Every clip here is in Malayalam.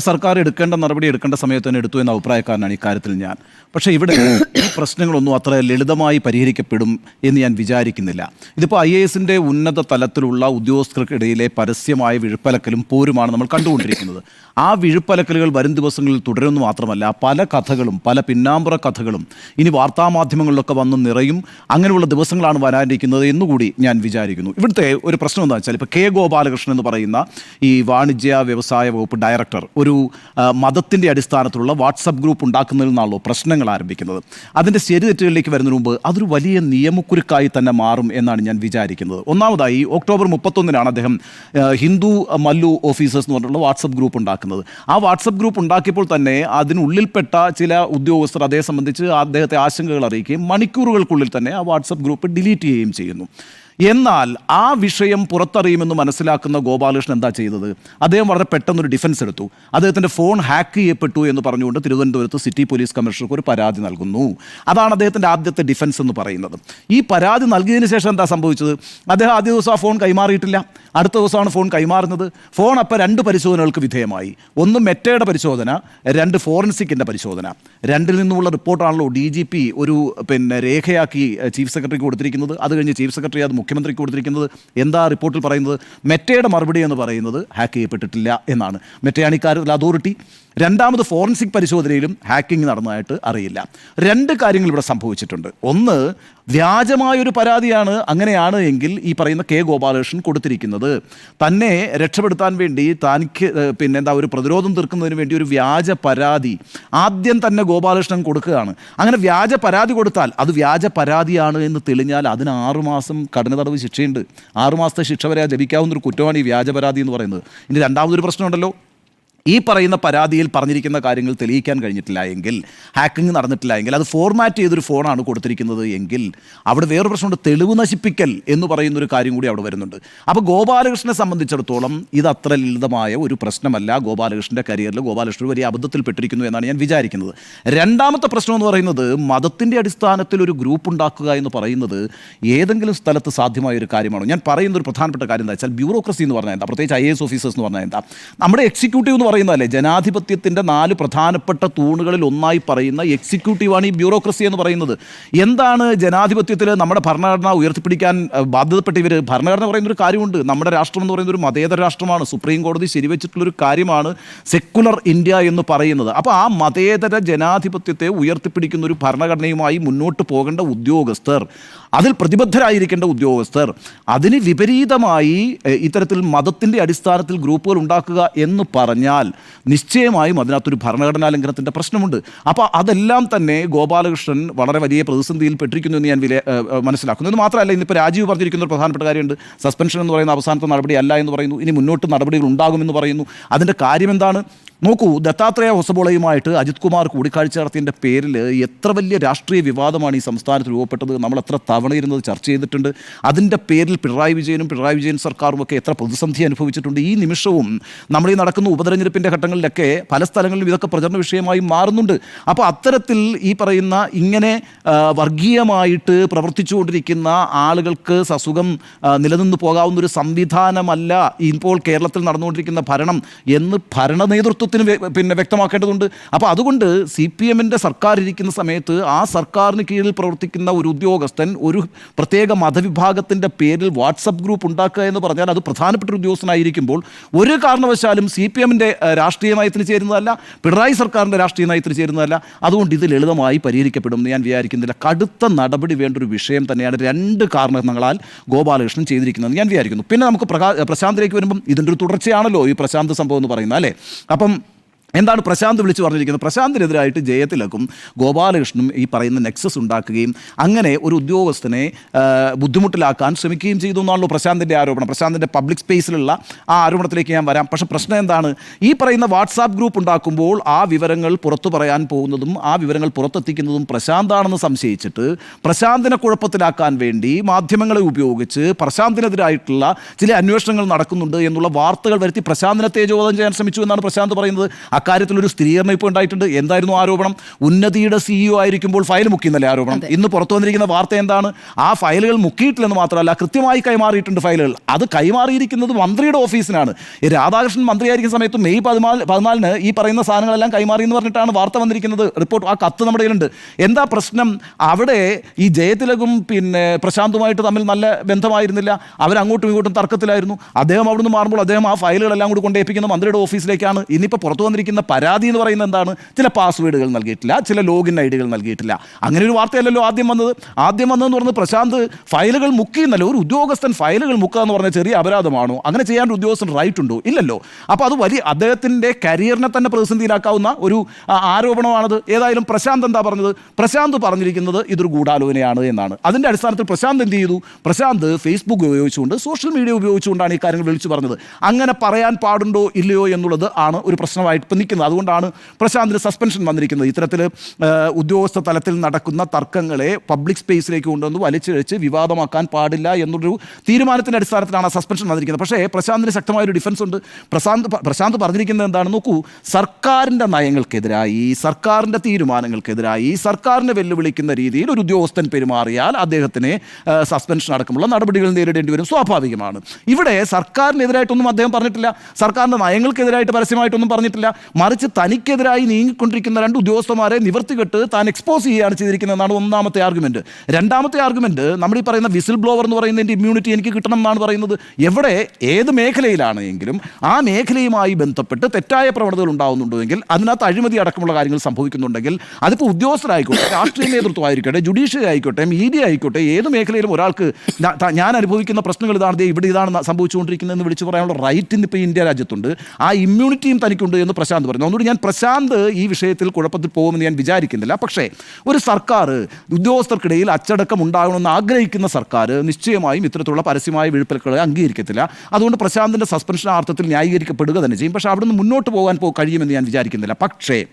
സർക്കാർ എടുക്കേണ്ട നടപടി എടുക്കേണ്ട സമയത്ത് തന്നെ എടുത്തു എന്ന അഭിപ്രായക്കാരനാണ് ഇക്കാര്യത്തിൽ ഞാൻ. പക്ഷേ ഇവിടെ ഈ പ്രശ്നങ്ങളൊന്നും അത്ര ലളിതമായി പരിഹരിക്കപ്പെടും എന്ന് ഞാൻ വിചാരിക്കുന്നില്ല. ഇതിപ്പോൾ ഐ എ എസിന്റെ ഉന്നത തലത്തിലുള്ള ഉദ്യോഗസ്ഥർക്കിടയിലെ പരസ്യമായ വിഴുപ്പലക്കലും പോരുമാണ് നമ്മൾ കണ്ടുകൊണ്ടിരിക്കുന്നത്. ആ വിഴുപ്പലക്കലുകൾ വരും ദിവസങ്ങളിൽ തുടരുമെന്ന് മാത്രമല്ല പല കഥകളും പല പിന്നാമ്പുറ കഥകളും ഇനി വാർത്താമാധ്യമങ്ങളിലൊക്കെ വന്ന് നിറയും. അങ്ങനെയുള്ള ദിവസങ്ങളാണ് വരാനിരിക്കുന്നത് എന്നുകൂടി ഞാൻ വിചാരിക്കുന്നു. ഇവിടുത്തെ ഒരു പ്രശ്നം എന്താ വെച്ചാൽ ഇപ്പോൾ കെ ഗോപാലകൃഷ്ണൻ എന്ന് പറയുന്ന ഈ വാണിജ്യ വ്യവസായ വകുപ്പ് ഡയറക്ടർ ഒരു മതത്തിന്റെ അടിസ്ഥാനത്തിലുള്ള വാട്സപ്പ് ഗ്രൂപ്പ് ഉണ്ടാക്കുന്നതിൽ നിന്നാണല്ലോ പ്രശ്നങ്ങൾ ആരംഭിക്കുന്നത്. അതിന്റെ ശരി തെറ്റുകളിലേക്ക് വരുന്നതിന് മുമ്പ് അതൊരു വലിയ നിയമക്കുരുക്കായി തന്നെ മാറും എന്നാണ് ഞാൻ വിചാരിക്കുന്നത്. ഒന്നാമതായി ഒക്ടോബർ മുപ്പത്തൊന്നിനാണ് അദ്ദേഹം ഹിന്ദു മല്ലു ഓഫീസേഴ്സ് എന്ന് പറഞ്ഞിട്ടുള്ള വാട്സപ്പ് ഗ്രൂപ്പ് ഉണ്ടാക്കുന്നത്. ആ വാട്സപ്പ് ഗ്രൂപ്പ് ഉണ്ടാക്കിയപ്പോൾ തന്നെ അതിനുള്ളിൽപ്പെട്ട ചില ഉദ്യോഗസ്ഥർ അതേ സംബന്ധിച്ച് അദ്ദേഹത്തെ ആശങ്കകൾ അറിയിക്കുകയും മണിക്കൂറുകൾക്കുള്ളിൽ തന്നെ ആ വാട്സപ്പ് ഗ്രൂപ്പ് ഡിലീറ്റ് ചെയ്യുകയും ചെയ്യുന്നു. എന്നാൽ ആ വിഷയം പുറത്തറിയുമെന്ന് മനസ്സിലാക്കുന്ന ഗോപാലകൃഷ്ണൻ എന്താ ചെയ്തത്? അദ്ദേഹം വളരെ പെട്ടെന്നൊരു ഡിഫൻസ് എടുത്തു. അദ്ദേഹത്തിന്റെ ഫോൺ ഹാക്ക് ചെയ്യപ്പെട്ടു എന്ന് പറഞ്ഞുകൊണ്ട് തിരുവനന്തപുരത്ത് സിറ്റി പോലീസ് കമ്മീഷണർക്ക് ഒരു പരാതി നൽകുന്നു. അതാണ് അദ്ദേഹത്തിന്റെ ആദ്യത്തെ ഡിഫൻസ് എന്ന് പറയുന്നത്. ഈ പരാതി നൽകിയതിന് ശേഷം എന്താ സംഭവിച്ചത്? അദ്ദേഹം ആദ്യ ദിവസം ആ ഫോൺ കൈമാറിയിട്ടില്ല. അടുത്ത ദിവസമാണ് ഫോൺ കൈമാറുന്നത്. ഫോൺ അപ്പോൾ രണ്ട് പരിശോധനകൾക്ക് വിധേയമായി. ഒന്ന് മെറ്റയുടെ പരിശോധന രണ്ട് ഫോറൻസിക്കിന്റെ പരിശോധന. രണ്ടിൽ നിന്നുമുള്ള റിപ്പോർട്ടാണല്ലോ ഡി ഒരു പിന്നെ രേഖയാക്കി ചീഫ് സെക്രട്ടറിക്ക് കൊടുത്തിരിക്കുന്നത്. അത് കഴിഞ്ഞ് ചീഫ് സെക്രട്ടറി അത് മുഖ്യമന്ത്രിക്ക് കൊടുത്തിരിക്കുന്നത് എന്താ റിപ്പോർട്ടിൽ പറയുന്നത്? മെറ്റയുടെ മറുപടി എന്ന് പറയുന്നത് ഹാക്ക് ചെയ്യപ്പെട്ടിട്ടില്ല എന്നാണ്. മെറ്റയാണ് ഇക്കാര്യത്തിൽ അതോറിറ്റി. രണ്ടാമത് ഫോറൻസിക് പരിശോധനയിലും ഹാക്കിംഗ് നടന്നതായിട്ട് അറിയില്ല. രണ്ട് കാര്യങ്ങൾ ഇവിടെ സംഭവിച്ചിട്ടുണ്ട്. ഒന്ന് വ്യാജമായൊരു പരാതിയാണ് അങ്ങനെയാണ് എങ്കിൽ ഈ പറയുന്ന കെ ഗോപാലകൃഷ്ണൻ കൊടുത്തിരിക്കുന്നത്. തന്നെ രക്ഷപ്പെടുത്താൻ വേണ്ടി തനിക്ക് പിന്നെ എന്താ ഒരു പ്രതിരോധം തീർക്കുന്നതിന് വേണ്ടി ഒരു വ്യാജ പരാതി ആദ്യം തന്നെ ഗോപാലകൃഷ്ണൻ കൊടുക്കുകയാണ്. അങ്ങനെ വ്യാജ പരാതി കൊടുത്താൽ അത് വ്യാജ പരാതിയാണ് എന്ന് തെളിഞ്ഞാൽ അതിന് ആറുമാസം കഠിന തടവ് ശിക്ഷയുണ്ട്. ആറുമാസത്തെ ശിക്ഷ വരെ ലഭിക്കാവുന്ന ഒരു കുറ്റമാണ് ഈ വ്യാജ പരാതി എന്ന് പറയുന്നത്. ഇനി രണ്ടാമതൊരു പ്രശ്നമുണ്ടല്ലോ. ഈ പറയുന്ന പരാതിയിൽ പറഞ്ഞിരിക്കുന്ന കാര്യങ്ങൾ തെളിയിക്കാൻ കഴിഞ്ഞിട്ടില്ല എങ്കിൽ ഹാക്കിംഗ് നടന്നിട്ടില്ല എങ്കിൽ അത് ഫോർമാറ്റ് ചെയ്തൊരു ഫോണാണ് കൊടുത്തിരിക്കുന്നത് എങ്കിൽ അവിടെ വേറൊരു പ്രശ്നമുണ്ട്. തെളിവ് നശിപ്പിക്കൽ എന്ന് പറയുന്ന ഒരു കാര്യം കൂടി അവിടെ വരുന്നുണ്ട്. അപ്പോൾ ഗോപാലകൃഷ്ണനെ സംബന്ധിച്ചിടത്തോളം ഇത് അത്ര ലളിതമായ ഒരു പ്രശ്നമല്ല. ഗോപാലകൃഷ്ണന്റെ കരിയറിൽ ഗോപാലകൃഷ്ണൻ വലിയ അബദ്ധത്തിൽപ്പെട്ടിരിക്കുന്നു എന്നാണ് ഞാൻ വിചാരിക്കുന്നത്. രണ്ടാമത്തെ പ്രശ്നം എന്ന് പറയുന്നത് മതത്തിന്റെ അടിസ്ഥാനത്തിൽ ഒരു ഗ്രൂപ്പ് ഉണ്ടാക്കുക എന്ന് പറയുന്നത് ഏതെങ്കിലും സ്ഥലത്ത് സാധ്യമായ ഒരു കാര്യമാണോ? ഞാൻ പറയുന്ന ഒരു പ്രധാനപ്പെട്ട കാര്യം എന്താ വെച്ചാൽ ബ്യൂറോക്രസി എന്ന് പറഞ്ഞാൽ എന്താ? പ്രത്യേകിച്ച് ഐ എസ് ഓഫീസേഴ്സ് എന്ന് പറഞ്ഞാൽ എന്താ? നമ്മുടെ എക്സിക്യൂട്ടീവ് എന്ന് പറയുന്നതല്ലേ? ജനാധിപത്യത്തിന്റെ നാല് പ്രധാനപ്പെട്ട തൂണുകളിൽ ഒന്നായി പറയുന്ന എക്സിക്യൂട്ടീവാണ് ഈ ബ്യൂറോക്രസി എന്ന് പറയുന്നത്. എന്താണ് ജനാധിപത്യത്തിൽ നമ്മുടെ ഭരണഘടന ഉയർത്തിപ്പിടിക്കാൻ ബാധ്യതപ്പെട്ട ഇവർ ഭരണഘടന പറയുന്ന ഒരു കാര്യമുണ്ട്. നമ്മുടെ രാഷ്ട്രം എന്ന് പറയുന്ന ഒരു മതേതര രാഷ്ട്രമാണ്. സുപ്രീം കോടതി ശരിവെച്ചിട്ടുള്ളൊരു കാര്യമാണ് സെക്കുലർ ഇന്ത്യ എന്ന് പറയുന്നത്. അപ്പോൾ ആ മതേതര ജനാധിപത്യത്തെ ഉയർത്തിപ്പിടിക്കുന്ന ഒരു ഭരണഘടനയുമായി മുന്നോട്ട് പോകേണ്ട ഉദ്യോഗസ്ഥർ അതിൽ പ്രതിബദ്ധരായിരിക്കേണ്ട ഉദ്യോഗസ്ഥർ അതിന് വിപരീതമായി ഇത്തരത്തിൽ മതത്തിന്റെ അടിസ്ഥാനത്തിൽ ഗ്രൂപ്പുകൾ ഉണ്ടാക്കുക എന്ന് പറഞ്ഞാൽ നിശ്ചയമായും അതിനകത്തൊരു ഭരണഘടനാ ലംഘനത്തിന്റെ പ്രശ്നമുണ്ട്. അപ്പോൾ അതെല്ലാം തന്നെ ഗോപാലകൃഷ്ണൻ വളരെ വലിയ പ്രതിസന്ധിയിൽ പെട്ടിരിക്കുന്നു എന്ന് ഞാൻ വില മനസ്സിലാക്കുന്നു. ഇത് മാത്രമല്ല ഇന്നിപ്പോൾ രാജീവ് പറഞ്ഞിരിക്കുന്ന ഒരു പ്രധാനപ്പെട്ട കാര്യമുണ്ട്. സസ്പെൻഷൻ എന്ന് പറയുന്ന അവസാനത്തെ നടപടി അല്ല എന്ന് പറയുന്നു. ഇനി മുന്നോട്ട് നടപടികൾ ഉണ്ടാകുമെന്ന് പറയുന്നു. അതിന്റെ കാര്യം എന്താണ് നോക്കൂ ദത്താത്രേയ ഹൊസബോളയുമായിട്ട് അജിത് കുമാർ കൂടിക്കാഴ്ച നടത്തിയതിന്റെ പേരിൽ എത്ര വലിയ രാഷ്ട്രീയ വിവാദമാണ് ഈ സംസ്ഥാനത്ത് രൂപപ്പെട്ടത്. നമ്മൾ എത്ര തവണ ഇരുന്നത് ചർച്ച ചെയ്തിട്ടുണ്ട്. അതിന്റെ പേരിൽ പിണറായി വിജയനും പിണറായി വിജയൻ സർക്കാരും ഒക്കെ എത്ര പ്രതിസന്ധി അനുഭവിച്ചിട്ടുണ്ട്. ഈ നിമിഷവും നമ്മൾ ഈ നടക്കുന്ന ഉപതെരഞ്ഞെടുപ്പിന്റെ ഘട്ടങ്ങളിലൊക്കെ പല സ്ഥലങ്ങളിലും ഇതൊക്കെ പ്രചരണ വിഷയമായി മാറുന്നുണ്ട്. അപ്പോൾ അത്തരത്തിൽ ഈ പറയുന്ന ഇങ്ങനെ വർഗീയമായിട്ട് പ്രവർത്തിച്ചുകൊണ്ടിരിക്കുന്ന ആളുകൾക്ക് സസുഖം നിലനിന്ന് പോകാവുന്ന ഒരു സംവിധാനമല്ല ഇപ്പോൾ കേരളത്തിൽ നടന്നുകൊണ്ടിരിക്കുന്ന ഭരണം എന്ന് ഭരണ നേതൃത്വത്തിന് വ്യ- പിന്നെ വ്യക്തമാക്കേണ്ടതുണ്ട്. അപ്പോൾ അതുകൊണ്ട് സി പി എമ്മിന്റെ സർക്കാർ ഇരിക്കുന്ന സമയത്ത് ആ സർക്കാരിന് കീഴിൽ പ്രവർത്തിക്കുന്ന ഒരു ഉദ്യോഗസ്ഥൻ ഒരു പ്രത്യേക മതവിഭാഗത്തിന്റെ പേരിൽ വാട്സപ്പ് ഗ്രൂപ്പ് ഉണ്ടാക്കുക എന്ന് പറഞ്ഞാൽ അത് പ്രധാനപ്പെട്ട ഒരു ഉദ്യോഗസ്ഥനായിരിക്കുമ്പോൾ ഒരു കാരണവശാലും സി പി എമ്മിന്റെ രാഷ്ട്രീയ നയത്തിന് ചേരുന്നതല്ല പിണറായി സർക്കാരിന്റെ രാഷ്ട്രീയ നയത്തിന് ചേരുന്നതല്ല. അതുകൊണ്ട് ഇത് ലളിതമായി പരിഹരിക്കപ്പെടും എന്ന് ഞാൻ വിചാരിക്കുന്നില്ല. കടുത്ത നടപടി വേണ്ട ഒരു വിഷയം തന്നെയാണ് രണ്ട് കാരണങ്ങളാൽ ഗോപാലകൃഷ്ണൻ ചെയ്തിരിക്കുന്നത് ഞാൻ വിചാരിക്കുന്നു. പിന്നെ നമുക്ക് പ്രകാ പ്രശാന്തിലേക്ക് വരുമ്പം ഇതിന്റെ ഒരു തുടർച്ചയാണല്ലോ ഈ പ്രശാന്ത് സംഭവം എന്ന് പറയുന്നത് അല്ലേ? അപ്പം എന്താണ് പ്രശാന്ത് വിളിച്ചു പറഞ്ഞിരിക്കുന്നത്? പ്രശാന്തിനെതിരായിട്ട് ജയത്തിലക്കും ഗോപാലകൃഷ്ണനും ഈ പറയുന്ന നെക്സസ് ഉണ്ടാക്കുകയും അങ്ങനെ ഒരു ഉദ്യോഗസ്ഥനെ ബുദ്ധിമുട്ടിലാക്കാൻ ശ്രമിക്കുകയും ചെയ്തു എന്നാണല്ലോ പ്രശാന്തിന്റെ ആരോപണം. പ്രശാന്തിന്റെ പബ്ലിക് സ്പേസിലുള്ള ആ ആരോപണത്തിലേക്ക് ഞാൻ വരാം. പക്ഷേ പ്രശ്നം എന്താണ്? ഈ പറയുന്ന വാട്സാപ്പ് ഗ്രൂപ്പ് ഉണ്ടാക്കുമ്പോൾ ആ വിവരങ്ങൾ പുറത്തു പറയാൻ പോകുന്നതും ആ വിവരങ്ങൾ പുറത്തെത്തിക്കുന്നതും പ്രശാന്താണെന്ന് സംശയിച്ചിട്ട് പ്രശാന്തിനെ കുഴപ്പത്തിലാക്കാൻ വേണ്ടി മാധ്യമങ്ങളെ ഉപയോഗിച്ച് പ്രശാന്തിനെതിരായിട്ടുള്ള ചില അന്വേഷണങ്ങൾ നടക്കുന്നുണ്ട് എന്നുള്ള വാർത്തകൾ വരുത്തി പ്രശാന്തിനെ തേജോവധം ചെയ്യാൻ ശ്രമിച്ചു എന്നാണ് പ്രശാന്ത് പറയുന്നത്. അക്കാര്യത്തിൽ ഒരു സ്ഥിരീകരണം ഇപ്പോൾ ഉണ്ടായിട്ടുണ്ട്. എന്തായിരുന്നു ആരോപണം? ഉന്നതിയുടെ സിഇഒ ആയിരിക്കുമ്പോൾ ഫയൽ മുക്കിയെന്നല്ലേ ആരോപണം? ഇന്ന് പുറത്തു വന്നിരിക്കുന്ന വാർത്ത എന്താണ്? ആ ഫയലുകൾ മുക്കിയിട്ടില്ലെന്ന് മാത്രമല്ല കൃത്യമായി കൈമാറിയിട്ടുണ്ട് ഫയലുകൾ. അത് കൈമാറിയിരിക്കുന്നത് മന്ത്രിയുടെ ഓഫീസിനാണ്. രാധാകൃഷ്ണൻ മന്ത്രിയായിരിക്കുന്ന സമയത്ത് മെയ് പതിനാല് പതിനാലിന് ഈ പറയുന്ന സാധനങ്ങളെല്ലാം കൈമാറി എന്ന് പറഞ്ഞിട്ടാണ് വാർത്ത വന്നിരിക്കുന്നത്. റിപ്പോർട്ട് ആ കത്ത് നമ്മുടെ കയ്യിലുണ്ട്. എന്താ പ്രശ്നം? അവിടെ ഈ ജയതിലകും പിന്നെ പ്രശാന്തുമായിട്ട് തമ്മിൽ നല്ല ബന്ധമായിരുന്നില്ല. അവരങ്ങോട്ടും ഇങ്ങോട്ടും തർക്കത്തിലായിരുന്നു. അദ്ദേഹം അവിടുന്ന് മാറുമ്പോൾ അദ്ദേഹം ആ ഫയലുകളെല്ലാം കൂടി കൊണ്ടേപ്പിക്കുന്ന മന്ത്രിയുടെ ഓഫീസിലേക്കാണ്. ഇനിയിപ്പോൾ പുറത്തു വന്നിരിക്കുന്ന പരാതി എന്ന് പറയുന്നത് എന്താണ്? ചില പാസ്വേഡുകൾ നൽകിയിട്ടില്ല ചില ലോഗിൻ ഐ ഡികൾ നൽകിയിട്ടില്ല. അങ്ങനെ ഒരു വാർത്തയല്ലല്ലോ ആദ്യം വന്നത്. ആദ്യം വന്നതെന്ന് പറഞ്ഞത് പ്രശാന്ത് ഫയലുകൾ മുക്കിയെന്നല്ലോ ഒരു ഉദ്യോഗസ്ഥൻ ഫയലുകൾ മുക്കുക എന്ന് പറഞ്ഞ ചെറിയ അപരാധമാണോ? അങ്ങനെ ചെയ്യാൻ ഒരു ഉദ്യോഗസ്ഥൻ റൈറ്റ് ഉണ്ടോ? ഇല്ലല്ലോ. അപ്പോൾ അത് വലിയ അദ്ദേഹത്തിന്റെ കരിയറിനെ തന്നെ പ്രതിസന്ധിയിലാക്കാവുന്ന ഒരു ആരോപണമാണത്. ഏതായാലും പ്രശാന്ത് എന്താ പറഞ്ഞത്? പ്രശാന്ത് പറഞ്ഞിരിക്കുന്നത് ഇതൊരു ഗൂഢാലോചനയാണ് എന്നാണ്. അതിന്റെ അടിസ്ഥാനത്തിൽ പ്രശാന്ത് എന്ത് ചെയ്തു? പ്രശാന്ത് ഫേസ്ബുക്ക് ഉപയോഗിച്ചുകൊണ്ട് സോഷ്യൽ മീഡിയ ഉപയോഗിച്ചുകൊണ്ടാണ് ഈ കാര്യങ്ങൾ വിളിച്ചു പറഞ്ഞത്. അങ്ങനെ പറയാൻ പാടുണ്ടോ ഇല്ലയോ എന്നുള്ളത് ആണ് ഒരു പ്രശ്നമായിട്ട് ഇപ്പം നിൽക്കുന്നത്. അതുകൊണ്ടാണ് പ്രശാന്തിന് സസ്പെൻഷൻ വന്നിരിക്കുന്നത്. ഇത്തരത്തിൽ ഉദ്യോഗസ്ഥ തലത്തിൽ നടക്കുന്ന തർക്കങ്ങളെ പബ്ലിക് സ്പേസിലേക്ക് കൊണ്ടുവന്ന് വലിച്ചിഴച്ച് വിവാദമാക്കാൻ പാടില്ല എന്നൊരു തീരുമാനത്തിന്റെ അടിസ്ഥാനത്തിലാണ് ആ സസ്പെൻഷൻ വന്നിരിക്കുന്നത്. പക്ഷേ പ്രശാന്തിന് ശക്തമായ ഒരു ഡിഫൻസ് ഉണ്ട്. പ്രശാന്ത് പ്രശാന്ത് പറഞ്ഞിരിക്കുന്നത് എന്താണ് നോക്കൂ. സർക്കാരിന്റെ നയങ്ങൾക്കെതിരായി സർക്കാരിന്റെ തീരുമാനങ്ങൾക്കെതിരായി സർക്കാരിനെ വെല്ലുവിളിക്കുന്ന രീതിയിൽ ഒരു ഉദ്യോഗസ്ഥൻ പെരുമാറിയാൽ അദ്ദേഹത്തിന് സസ്പെൻഷൻ അടക്കമുള്ള നടപടികൾ നേരിടേണ്ടി വരും. സ്വാഭാവികമാണ്. ഇവിടെ സർക്കാരിനെതിരായിട്ടൊന്നും അദ്ദേഹം പറഞ്ഞിട്ടില്ല. സർക്കാരിന്റെ നയങ്ങൾക്കെതിരായിട്ട് പരസ്യമായിട്ടൊന്നും പറഞ്ഞിട്ടില്ല. മറിച്ച് തനിക്കെതിരായി നീങ്ങിക്കൊണ്ടിരിക്കുന്ന രണ്ട് ഉദ്യോഗസ്ഥന്മാരെ നിവർത്തികെട്ട് താൻ എക്സ്പോസ് ചെയ്യുകയാണ് ചെയ്തിരിക്കുന്നതെന്നാണ് ഒന്നാമത്തെ ആർഗ്യുമെന്റ് രണ്ടാമത്തെ ആർഗ്യുമെന്റ് നമ്മൾ ഈ പറയുന്ന വിസിൽ ബ്ലോവർ എന്ന് പറയുന്നതിന്റെ ഇമ്മ്യൂണിറ്റി എനിക്ക് കിട്ടണം എന്നാണ് പറയുന്നത്. എവിടെ? ഏത് മേഖലയിലാണ് എങ്കിലും ആ മേഖലയുമായി ബന്ധപ്പെട്ട് തെറ്റായ പ്രവണതകൾ ഉണ്ടാകുന്നുണ്ടെങ്കിൽ അതിനകത്ത് അഴിമതി അടക്കമുള്ള കാര്യങ്ങൾ സംഭവിക്കുന്നുണ്ടെങ്കിൽ അതിപ്പോൾ ഉദ്യോഗസ്ഥരായിക്കോട്ടെ രാഷ്ട്രീയ നേതൃത്വം ആയിരിക്കട്ടെ ജുഡീഷ്യറി ആയിക്കോട്ടെ മീഡിയ ആയിക്കോട്ടെ ഏത് മേഖലയിലും ഒരാൾക്ക് ഞാൻ അനുഭവിക്കുന്ന പ്രശ്നങ്ങൾ ഇതാണ്. ഇവിടെ ഇതാണ് സംഭവിച്ചുകൊണ്ടിരിക്കുന്നത് സംഭവിച്ചുകൊണ്ടിരിക്കുന്നതെന്ന് വിളിച്ചു പറയാനുള്ള റൈറ്റ് ഇന്നിപ്പോൾ ഇന്ത്യ രാജ്യത്തുണ്ട്. ആ ഇമ്മ്യൂണിറ്റിയും തനിക്കുണ്ട് എന്ന് പ്രശാന്ത് പറഞ്ഞു. അതുകൊണ്ട് ഞാൻ പ്രശാന്ത് ഈ വിഷയത്തിൽ കുഴപ്പത്തിൽ പോകുമെന്ന് ഞാൻ വിചാരിക്കുന്നില്ല. പക്ഷേ ഒരു സർക്കാർ ഉദ്യോഗസ്ഥർക്കിടയിൽ അച്ചടക്കം ഉണ്ടാകണമെന്ന് ആഗ്രഹിക്കുന്ന സർക്കാർ നിശ്ചയമായും ഇത്തരത്തിലുള്ള പരസ്യമായ വിഴുപ്പലുകളെ അംഗീകരിക്കത്തില്ല. അതുകൊണ്ട് പ്രശാന്തിന്റെ സസ്പെൻഷൻ അർത്ഥത്തിൽ ന്യായീകരിക്കപ്പെടുക തന്നെ ചെയ്യും. പക്ഷേ അവിടുന്ന് മുന്നോട്ട് പോകാൻ പോ കഴിയുമെന്ന് ഞാൻ വിചാരിക്കുന്നില്ല. പക്ഷേ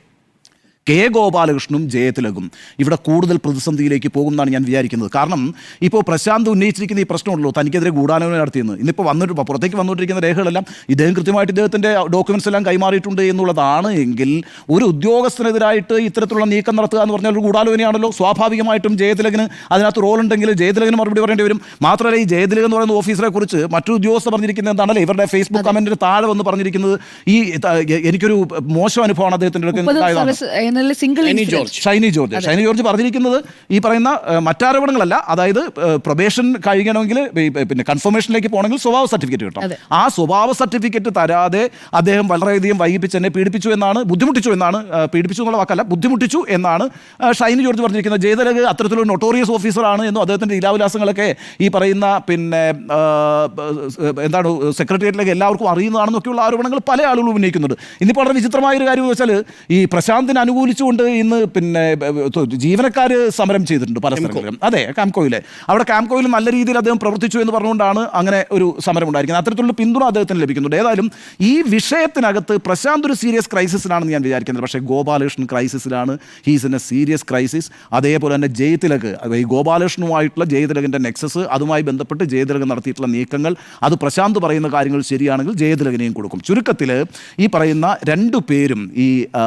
കെ ഗോപാലകൃഷ്ണനും ജയത്തിലകും ഇവിടെ കൂടുതൽ പ്രതിസന്ധിയിലേക്ക് പോകുമെന്നാണ് ഞാൻ വിചാരിക്കുന്നത്. കാരണം ഇപ്പോൾ പ്രശാന്ത് ഉന്നയിച്ചിരിക്കുന്ന ഈ പ്രശ്നമുള്ളൂ തനിക്കെതിരെ ഗൂഢാലോചന നടത്തിയെന്ന്. ഇന്നിപ്പോൾ വന്നിട്ട് പുറത്തേക്ക് വന്നുകൊണ്ടിരിക്കുന്ന രേഖകളെല്ലാം ഇദ്ദേഹം കൃത്യമായിട്ട് ഇദ്ദേഹത്തിന്റെ ഡോക്യുമെൻസ് എല്ലാം കൈമാറിയിട്ടുണ്ട് എന്നുള്ളതാണ് എങ്കിൽ ഒരു ഉദ്യോഗസ്ഥനെതിരായിട്ട് ഇത്തരത്തിലുള്ള നീക്കം നടത്തുക എന്ന് പറഞ്ഞാൽ ഒരു ഗൂഢാലോചനയാണല്ലോ. സ്വാഭാവികമായിട്ടും ജയതിലകന് അതിനകത്ത് റോൾ ഉണ്ടെങ്കിൽ ജയതിലകന് മറുപടി പറയേണ്ടി വരും. മാത്രമല്ല ഈ ജയതിലകൻ എന്ന് പറയുന്ന ഓഫീസറെ കുറിച്ച് മറ്റു ഉദ്യോഗസ്ഥർ പറഞ്ഞിരിക്കുന്നത് എന്താണല്ലേ? ഇവരുടെ ഫേസ്ബുക്ക് കമന്റിന് താഴെ വന്ന് പറഞ്ഞിരിക്കുന്നത് ഈ എനിക്കൊരു മോശം അനുഭവമാണ് അദ്ദേഹത്തിന്റെ സിംഗിൾ ഇൻസിഡന്റ് ഷൈനി ജോർജ്. ഷൈനി ജോർജ്. പറഞ്ഞിരിക്കുന്നത് ഈ പറയുന്ന മറ്റാരോപണങ്ങളല്ല. അതായത് പ്രൊബേഷൻ കഴിയണമെങ്കിൽ പിന്നെ കൺഫർമേഷനിലേക്ക് പോകണമെങ്കിൽ സ്വഭാവ സർട്ടിഫിക്കറ്റ് കിട്ടണം. ആ സ്വഭാവ സർട്ടിഫിക്കറ്റ് തരാതെ അദ്ദേഹം വളരെയധികം വൈകിപ്പിച്ച് എന്നെ പീഡിപ്പിച്ചു എന്നാണ് ബുദ്ധിമുട്ടിച്ചു എന്നാണ് പീഡിപ്പിച്ചു എന്നുള്ള വാക്കല്ല ബുദ്ധിമുട്ടിച്ചു എന്നാണ് ഷൈനി ജോർജ് പറഞ്ഞിരിക്കുന്നത്. ജയതലക് അത്തരത്തിലൊരു നൊട്ടോറിയസ് ഓഫീസറാണ് എന്നും അദ്ദേഹത്തിന്റെ ലീലാവിലാസങ്ങളൊക്കെ ഈ പറയുന്ന പിന്നെ എന്താണ് സെക്രട്ടേറിയറ്റിലേക്ക് എല്ലാവർക്കും അറിയുന്നതാണെന്നൊക്കെയുള്ള ആരോപണങ്ങൾ പല ആളുകളും ഉന്നയിക്കുന്നുണ്ട്. ഇന്നിപ്പോൾ വളരെ വിചിത്രമായ ഒരു കാര്യം എന്ന് വെച്ചാൽ ഈ പ്രശാന്തിനെ അനുകൂലിച്ചുകൊണ്ട് ഇന്ന് പിന്നെ ജീവനക്കാർ സമരം ചെയ്തിട്ടുണ്ട് പല സ്ഥലങ്ങളിലും അതെ കാംകോയിലെ അവിടെ കാംകോയിൽ നല്ല രീതിയിൽ അദ്ദേഹം പ്രവർത്തിച്ചു എന്ന് പറഞ്ഞുകൊണ്ടാണ് അങ്ങനെ ഒരു സമരം ഉണ്ടായിരിക്കുന്നത്. അത്തരത്തിലുള്ള പിന്തുണ അദ്ദേഹത്തിന് ലഭിക്കുന്നുണ്ട്. ഏതായാലും ഈ വിഷയത്തിനകത്ത് പ്രശാന്ത് ഒരു സീരിയസ് ക്രൈസിസിലാണെന്ന് ഞാൻ വിചാരിക്കുന്നത് പക്ഷേ Gopalakrishnan ക്രൈസിസിലാണ് he's in a serious crisis അതേപോലെ തന്നെ ജയതിലക്. ഈ ഗോപാലകൃഷ്ണനുമായിട്ടുള്ള ജയതിലകിന്റെ നെക്സസ് അതുമായി ബന്ധപ്പെട്ട് ജയതിലക് നടത്തിയിട്ടുള്ള നീക്കങ്ങൾ അത് പ്രശാന്ത് പറയുന്ന കാര്യങ്ങൾ ശരിയാണെങ്കിൽ ജയതിലകിനെയും കൊടുക്കും. ചുരുക്കത്തിൽ ഈ പറയുന്ന രണ്ടു പേരും ഈ ആ,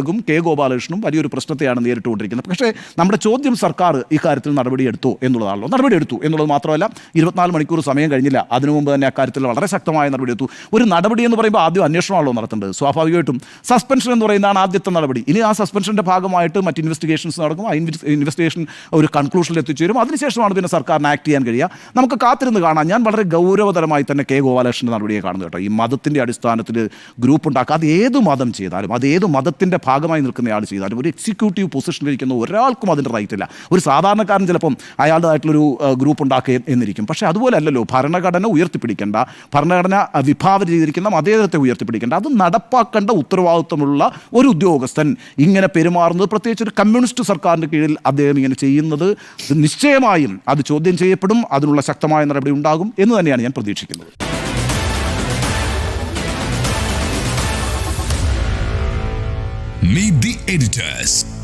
ആ, കെ ഗോപാലകൃഷ്ണനും വലിയൊരു പ്രശ്നത്തെയാണ് നേരിട്ടുകൊണ്ടിരിക്കുന്നത്. പക്ഷേ നമ്മുടെ ചോദ്യം സർക്കാർ ഈ കാര്യത്തിൽ നടപടിയെടുത്തു എന്നുള്ളതാണല്ലോ. നടപടിയെടുത്തു എന്നുള്ളത് മാത്രമല്ല ഇരുപത്തിനാല് മണിക്കൂർ സമയം കഴിഞ്ഞില്ല. അതിനു മുമ്പ് തന്നെ അക്കാര്യത്തിൽ വളരെ ശക്തമായ നടപടിയെടുത്തു. ഒരു നടപടി എന്ന് പറയുമ്പോൾ ആദ്യം അന്വേഷണമാണല്ലോ നടത്തേണ്ടത്. സ്വാഭാവികമായിട്ടും സസ്പെൻഷൻ എന്ന് പറയുന്നതാണ് ആദ്യത്തെ നടപടി. ഇനി ആ സസ്പെൻഷന്റെ ഭാഗമായിട്ട് മറ്റ് ഇൻവെസ്റ്റിഗേഷൻസ് നടക്കും. ആ ഇൻവെസ്റ്റിഗേഷൻ ഒരു കൺക്ലൂഷനിൽ എത്തിച്ചേരും. അതിനുശേഷമാണ് പിന്നെ സർക്കാരിന് ആക്ട് ചെയ്യാൻ കഴിയുക. നമുക്ക് കാത്തിരുന്ന് കാണാം. ഞാൻ വളരെ ഗൗരവതരമായി തന്നെ കെ ഗോപാലകൃഷ്ണന്റെ നടപടിയെ കാണുന്നു കേട്ടോ. ഈ മതത്തിന്റെ അടിസ്ഥാനത്തിൽ ഗ്രൂപ്പ് ഉണ്ടാക്കുക. അത് ഏത് മതം ചെയ്താലും അത് ഏത് മതത്തിന്റെ ഭാഗമായി നിൽക്കുന്ന നിൽക്കുന്നയാൾ ചെയ്താലും ഒരു എക്സിക്യൂട്ടീവ് പൊസിഷനിലിരിക്കുന്ന ഒരാൾക്കും അതിന്റെ റൈറ്റ് ഇല്ല. ഒരു സാധാരണക്കാരൻ ചിലപ്പം അയാളുടേതായിട്ടുള്ളൊരു ഗ്രൂപ്പ് ഉണ്ടാക്കുക എന്നിരിക്കും. പക്ഷേ അതുപോലെ അല്ലല്ലോ ഭരണഘടന ഉയർത്തിപ്പിടിക്കേണ്ട ഭരണഘടന വിഭാവന ചെയ്തിരിക്കുന്ന മതേതരത്തെ ഉയർത്തിപ്പിടിക്കേണ്ട അത് നടപ്പാക്കേണ്ട ഉത്തരവാദിത്വമുള്ള ഒരു ഉദ്യോഗസ്ഥൻ ഇങ്ങനെ പെരുമാറുന്നത് പ്രത്യേകിച്ച് ഒരു കമ്മ്യൂണിസ്റ്റ് സർക്കാരിന്റെ കീഴിൽ അദ്ദേഹം ഇങ്ങനെ ചെയ്യുന്നത് നിശ്ചയമായും അത് ചോദ്യം ചെയ്യപ്പെടും അതിനുള്ള ശക്തമായ നടപടി ഉണ്ടാകും എന്ന് തന്നെയാണ് ഞാൻ പ്രതീക്ഷിക്കുന്നത്. Meet the editors.